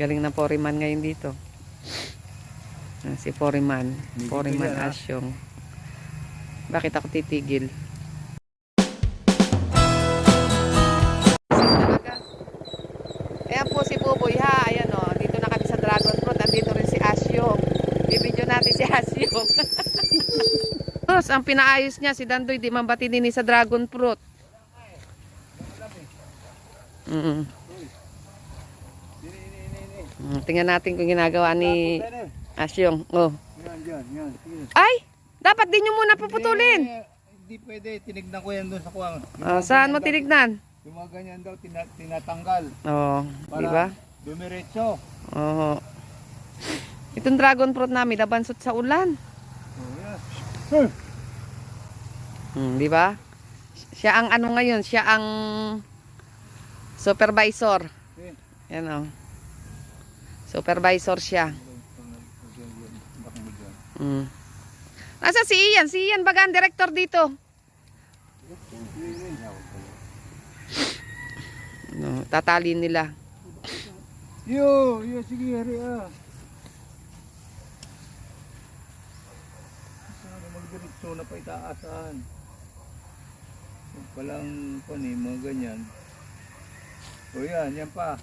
Galing na Foreman ngayon dito. Ah, si Foreman yan, ha? Asyong. Bakit ako titigil? Ayan po si Buboy ha. Ayan o. Dito na kami sa Dragon Fruit. Andito rin si Asyong. Bibidyo natin si Asyong. Tapos, ang pinaayos niya, si Dandoy, di man ba tinini sa Dragon Fruit? Mm. Tingnan natin kung ginagawa ni Asyong. Oh. Yan, yan, yan. Sige. Ay! Dapat din nyo muna puputulin. Hindi, hindi pwede. Tinignan ko yan doon sa kuwang. Oh, saan mo tinignan? Yung mga ganyan daw, tina, tinatanggal. Oh, Para di ba? dumiretso. Oo. Itong dragon fruit namin, nabansot sa ulan. Oh. Huh. Hmm, di ba? Siya ang ano ngayon, siya ang supervisor. Okay. Yan oh. Supervisor siya. Hmm. Nasa si Ian? Si Ian baga ang director dito. No, tatalin nila. Yo, yo, sige, hari ah. Sana magdiretso na pa itaasan. Palang pan eh, mga ganyan. O yan, yan pa.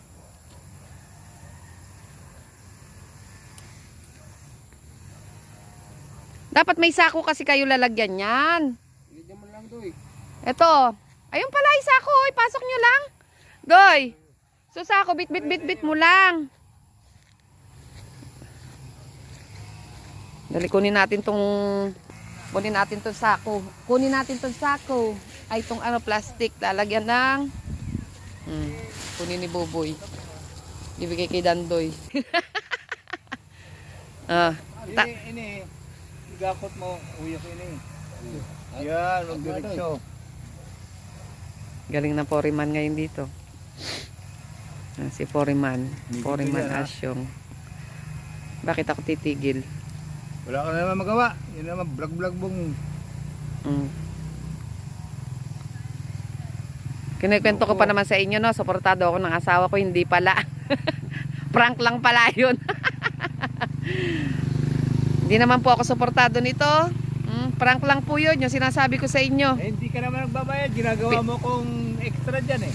Dapat may sako kasi kayo lalagyan yan. Hindi mo lang doy. Eto. Ayun pala, yung sako. Oy, pasok nyo lang. Doy. So, sako, bit, bit, bit, bit mo lang. Dali, kunin natin tong kunin natin tong sako. Kunin natin tong sako. Ay, tong ano, plastic. Lalagyan ng hmm, kunin ni Buboy. Ibigay kay Dandoy. ah, Ta- Ini, ini. Igakot mo, uyak ini. Yan, magdiretso. galing na Foreman ngayon dito. Ah, si Foreman. Hindi Foreman yan, ha? Asyong. Bakit ako titigil? Wala ka na naman magawa. Yan naman, vlog-vlog mong. Mm. Kinikwento ko pa naman sa inyo, no? Suportado ako ng asawa ko, hindi pala. Prank lang pala yun. hindi naman po ako suportado nito. Mm, prank lang po yun, yung sinasabi ko sa inyo. Eh, hindi ka naman nagbabayad. Ginagawa mo kung extra dyan eh.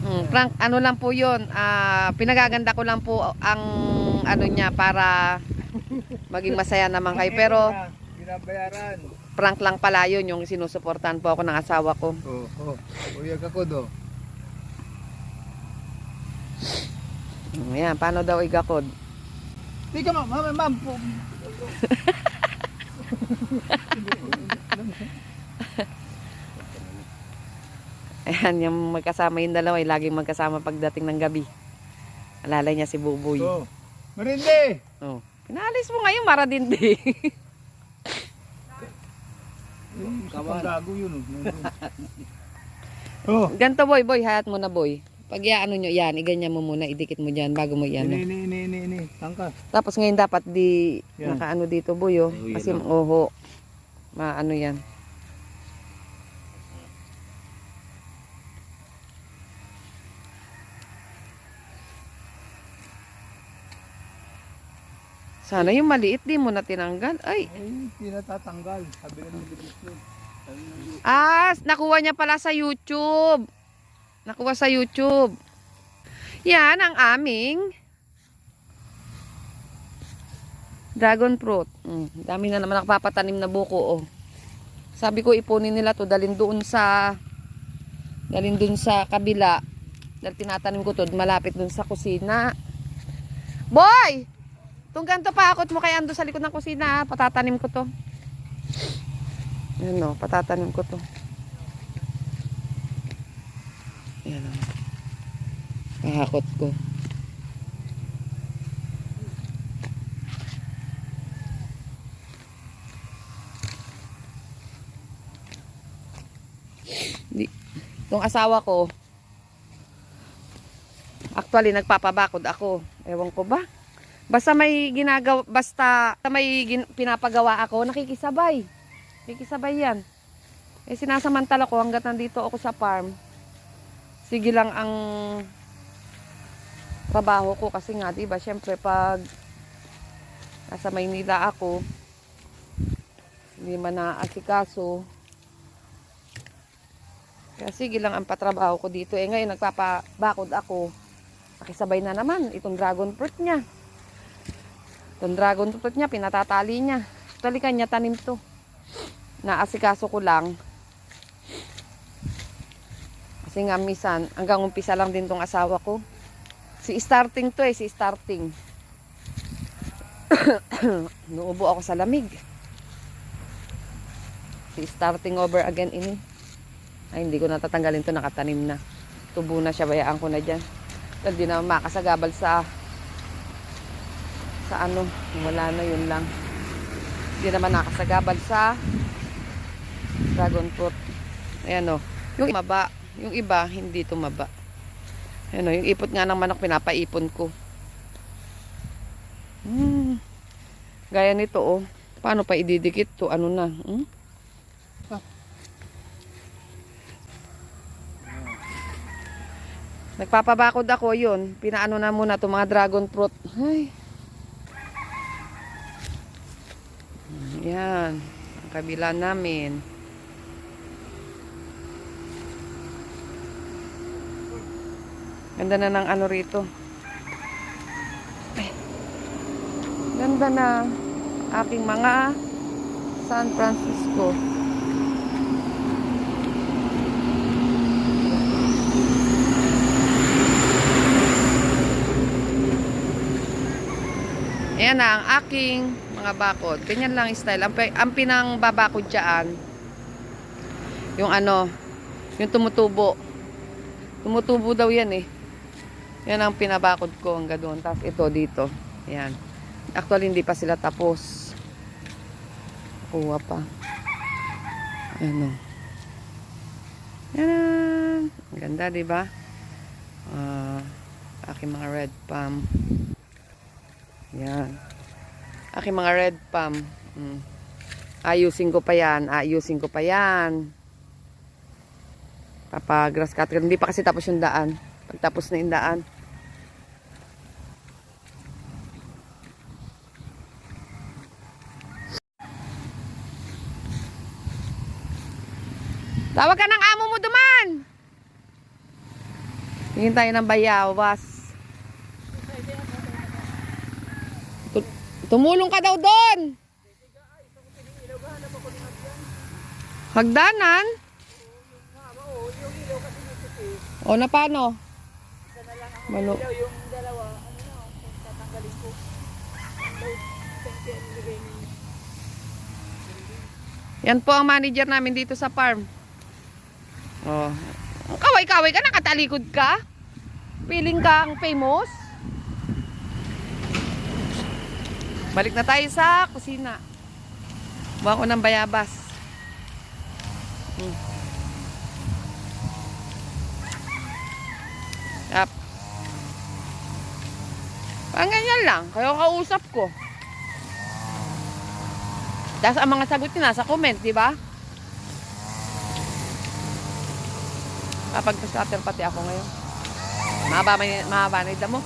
Mm, prank, ano lang po yun. ah, pinagaganda ko lang po ang ano niya para maging masaya naman kayo. Pero Extra, Binabayaran. prank lang pala yun, yung sinusuportahan po ako ng asawa ko. Oo, oh, oh. Uyag ako do. Mm, Ayan, paano daw igakod? Hindi ka ma'am, ma'am, ma'am. Ayan, yung magkasama yung dalawa, eh, laging magkasama pagdating ng gabi. Alalay niya si Buboy. Oh. Marindi! Oh. Pinalis mo ngayon, maradindi. Kapag gago yun. Oh. Ganto boy, boy, hayat mo na boy. Pag ano nyo yan, iganyan mo muna, idikit mo dyan bago mo yan. Ini, ini, ini, ini, ini. Tangka. Tapos ngayon dapat di Yan. nakaano dito boy, oh. Ay, Kasi yan, oho. Maano yan. Sana yung maliit di mo na tinanggal. Ay, Ay, pinatatanggal. Sabi na ng. Ah, nakuha niya pala sa YouTube. Nakuha sa YouTube. Yan ang aming dragon fruit. Mm, dami na naman nakapapatanim na buko, oh. Sabi ko ipunin nila to dalhin doon sa dalhin doon sa kabila. Dahil tinatanim ko to malapit doon sa kusina. Boy! Tung ganito pa akot mo kay ando sa likod ng kusina, ha? patatanim ko to. Yan o, patatanim ko to. Yan o. Kahakot ko. Di, itong asawa ko, actually nagpapabakod ako. Ewan ko ba? Basta may ginagawa, basta may gin, pinapagawa ako, nakikisabay. Nakikisabay yan. Eh sinasamantala ko hanggat nandito ako sa farm. Sige lang ang trabaho ko kasi nga, 'di ba? Syempre pag nasa Maynila ako, hindi man naaasikaso. Kaya sige lang ang patrabaho ko dito. Eh ngayon nagpapabakod ako. Nakisabay na naman itong dragon fruit niya. Itong dragon fruit niya, pinatatali niya. Talikan niya, tanim to. Naasikaso ko lang. Kasi nga misan, hanggang umpisa lang din tong asawa ko. Si starting to eh, si starting. Nuubo ako sa lamig. Si starting over again ini. Ay, hindi ko natatanggalin to, nakatanim na. Tubo na siya, bayaan ko na dyan. Dahil di na makasagabal sa sa ano, wala na yun lang. Hindi naman nakasagabal sa dragon fruit. Ayan o. Yung maba, yung iba, hindi tumaba. Ayan o, yung ipot nga ng manok, pinapaipon ko. Hmm. Gaya nito oh. Paano pa ididikit to? Ano na? Hmm? Nagpapabakod ako yun. Pinaano na muna itong mga dragon fruit. Ay. Yan. Ang kabila namin. Ganda na ng ano rito. Ay. Ganda na aking mga San Francisco. Ayan na ang aking mga bakod. Ganyan lang ang style. Ang, ang pinang babakod dyan, yung ano, yung tumutubo. Tumutubo daw yan eh. Yan ang pinabakod ko hanggang doon. Tapos ito dito. Ayan. Actually, hindi pa sila tapos. Kuha pa. Ayan o. Yan. Ganda, di ba? Ah, aking mga red palm. Yan. Aking mga red palm. Mm. Ayusin ko pa yan. Ayusin ko pa yan. Papagrass cutter. Hindi pa kasi tapos yung daan. Pagtapos na yung daan. Tawag ka ng amo mo duman! Tingin tayo ng bayawas. Tu- Tumulong ka daw doon! Hagdanan? O na paano? Malo. yung dalawa, ano na, tatanggalin ko. Load, 20 ang nilagay ninyo. Yan po ang manager namin dito sa farm. Oh. Kaway-kaway ka, nakatalikod ka. Feeling kang famous. Balik na tayo sa kusina. Buha ko ng bayabas. Hmm. Yap. Parang ganyan lang. Kaya kausap ko. Tapos ang mga sagot niya nasa comment, di ba? Kapag-scatter pati ako ngayon. Mahaba, mahaba na yung damo.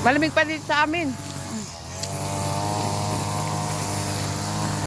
Malamig pa dito sa amin.